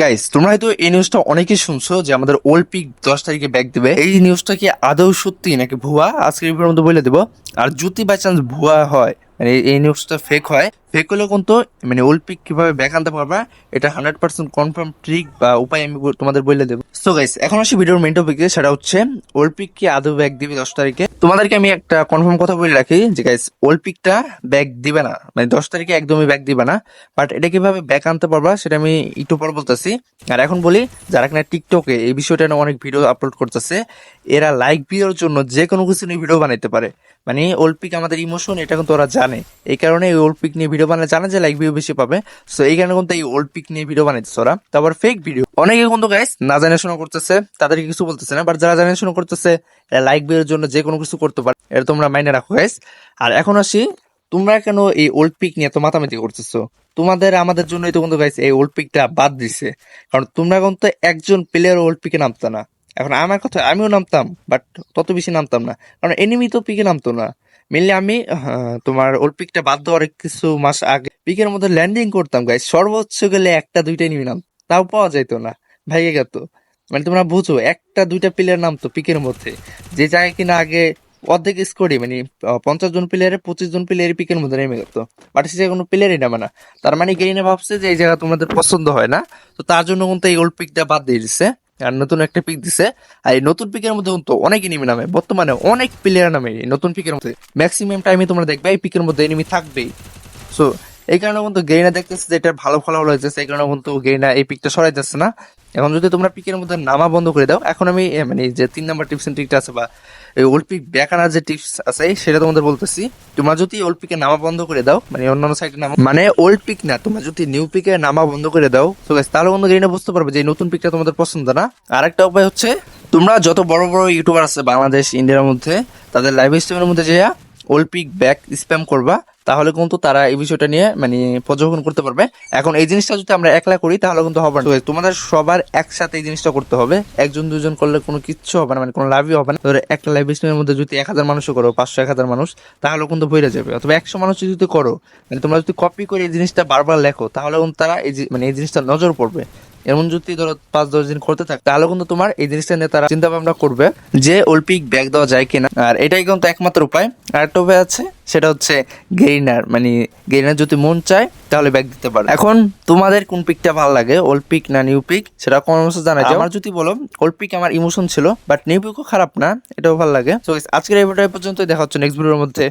Guys তোমরা হয়তো এই নিউজটা অনেকেই শুনছো যে আমাদের ওল্ড পিক দশ তারিখে ব্যাক দেবে। এই নিউজটা কি আদৌ সত্যি নাকি ভুয়া? আজকের ভিডিওর মধ্যে বলে দেবো। আর যদি বাই চান্স ভুয়া হয় মানে এই নিউজটা ফেক হয় ফেক হলে কিন্তু মানে ওল্ড পিক কীভাবে ব্যাক আনতে পারবা, এটা হান্ড্রেড পার্সেন্ট কনফার্ম ট্রিক বা উপায় আমি তোমাদের বলে দেবো। সো গাইস এখন আসি ভিডিওর মেন টপিকে সেটা হচ্ছে ওল্ড পিক কি আদৌ ব্যাগ দিবে দশ তারিখে? তোমাদেরকে আমি একটা কনফার্ম কথা বলে রাখি যে গাইস ওলপিকটা ব্যাগ দিবে না। মানে দশ তারিখে একদমই ব্যাগ দিবে না। বাট এটা কীভাবে ব্যাগ আনতে পারবা, সেটা আমি একটু পর বলতেছি। আর এখন বলি, যারা কিনা টিকটকে এই বিষয়টা অনেক ভিডিও আপলোড করতেছে এরা লাইক ভিডিওর জন্য যে কোনো কিছু নিয়ে ভিডিও বানাইতে পারে। মানে ওল্ড পিক আমাদের ইমোশন এটা কিন্তু ওরা জানে। এই কারণে এই ওল্ড পিক নিয়ে ভিডিও বানালে জানে যে লাইক ভিডিও বেশি পাবে। সো এই কারণে কিন্তু এই ওল্ড পিক নিয়ে ভিডিও বানাইতেছে ওরা। তারপর ফেক ভিডিও অনেকে কিন্তু গাইস না জানে শোনা করতেছে, তাদেরকে কিছু বলতেছে না। বাট যারা জানে শোনা করতেছে লাইক ভিডিওর জন্য যে কোনো কিছু করতে পারে। এটা তোমরা মাইনে রাখো গাইস আর এখন আসি, তোমরা কেন এই ওল্ড পিক নিয়ে এত মাতামাতি করতেছো? তোমাদের, আমাদের জন্যই তো কিন্তু গাইস এই ওল্ড পিকটা বাদ দিছে। কারণ তোমরা কিন্তু একজন প্লেয়ার ওল্ড পিকে নামতো না। এখন আমার কথা, আমিও নামতাম বাট তত বেশি নামতাম না। কারণ এনিমি তো পিকে নামতো না। মেনলি আমি তোমার ওল্ড পিকটা বাদ দেওয়ার কিছু মাস আগে। পিকের মধ্যে ল্যান্ডিং করতাম গাইস সর্বোচ্চ গেলে একটা, দুইটা এনিমি নাম তাও পাওয়া যাইতো না। ভাইয়ে গেত। মানে তোমরা বুঝো, একটা, দুইটা প্লেয়ার নামতো পিকের মধ্যে। যে জায়গায় কিনা আগে অর্ধেক স্কোরই মানে পঞ্চাশ জন প্লেয়ারে পঁচিশ জন প্লেয়ারই পিকের মধ্যে নেমে গেত। বাট সে কোনো প্লেয়ারই নামে না। তার মানে গেইনে ভাবছে যে এই জায়গা তোমাদের পছন্দ হয় না। তো তার জন্য কিন্তু এই ওল্ড পিকটা বাদ দিয়ে দিচ্ছে আর নতুন একটা পিক দিছে। আর এই নতুন পিকের মধ্যে কিন্তু অনেক এনিমি নামে। বর্তমানে অনেক প্লেয়ার নামে এই নতুন পিকের মধ্যে। ম্যাক্সিমাম টাইমে তোমরা দেখবে এই পিকের মধ্যে এনিমি থাকবেই। সো এই কারণে কিন্তু গেইনা দেখতেছে যে এটা ভালো ফলাফল হয়েছে, সেই কারণে কিন্তু গেইনা এই পিকটা সরাই যাচ্ছে না। এখন যদি তোমরা পিকের মধ্যে নামা বন্ধ করে দাও, এখন আমি মানে যে তিন নাম্বার টিপস এন্ড ট্রিকটা আছে বা এই ওল্ড পিক ব্যাক আনার যে টিপস আছে, সেটা তোমাদের বলতেছি। তোমরা যদি ওল্ড পিকে নামা বন্ধ করে দাও মানে অন্যান্য সাইডে নামা মানে ওল্ড পিক না, তোমরা যদি নিউ পিকে নামা বন্ধ করে দাও তো তাহলে বন্ধু গেইনা বুঝতে পারবে যে নতুন পিকটা তোমাদের পছন্দ না। আরেকটা উপায় হচ্ছে, তোমরা যত বড় বড় ইউটিউবার আছে বাংলাদেশ ইন্ডিয়ার মধ্যে, তাদের লাইভ স্ট্রিমের মধ্যে যে ওল্ড পিক ব্যাক স্প্যাম করবা তাহলে কিন্তু তারা এই বিষয়টা নিয়ে মানে পর্যবেক্ষণ করতে পারবে। এখন এই জিনিসটা যদি আমরা একলা করি তাহলে কিন্তু হবে না। তোমাদের সবার একসাথে এই জিনিসটা করতে হবে। একজন দুজন করলে কোনো কিচ্ছু হবে না মানে কোনো লাভই হবে না। ধরো একটা লাইভ স্ট্রিমের মধ্যে যদি এক হাজার মানুষও করো পাঁচশো এক হাজার মানুষ তাহলে কিন্তু বইরে যাবে। অথবা একশো মানুষ যদি করো মানে তোমরা যদি কপি করে এই জিনিসটা বারবার লেখো তাহলে কিন্তু তারা এই মানে এই জিনিসটা নজর পড়বে। এমন যদি ধরো পাঁচ, দশ দিন করতে থাকে, তাহলে কিন্তু তোমার এই জিনিসটা নিয়ে তারা চিন্তা ভাবনা করবে যে অল্পিক ব্যাগ দেওয়া যায় কিনা। আর এটাই কিন্তু একমাত্র উপায়। আর একটা উপায় আছে, সেটা হচ্ছে গেইনার মানে গেইনার যদি মন চায়, তাহলে ব্যাগ দিতে পারে। এখন তোমাদের কোন পিকটা ভালো লাগে ওল্ড না নিউ পিক? সেটা কমেন্টস জানাই আমার যদি বলো ওল্ড আমার ইমোশন ছিল বাট নিউ পিকও খারাপ না, এটাও ভালো লাগে। আজকের এই পর্যন্ত দেখা হচ্ছে নেক্সট ভিডিওর মধ্যে।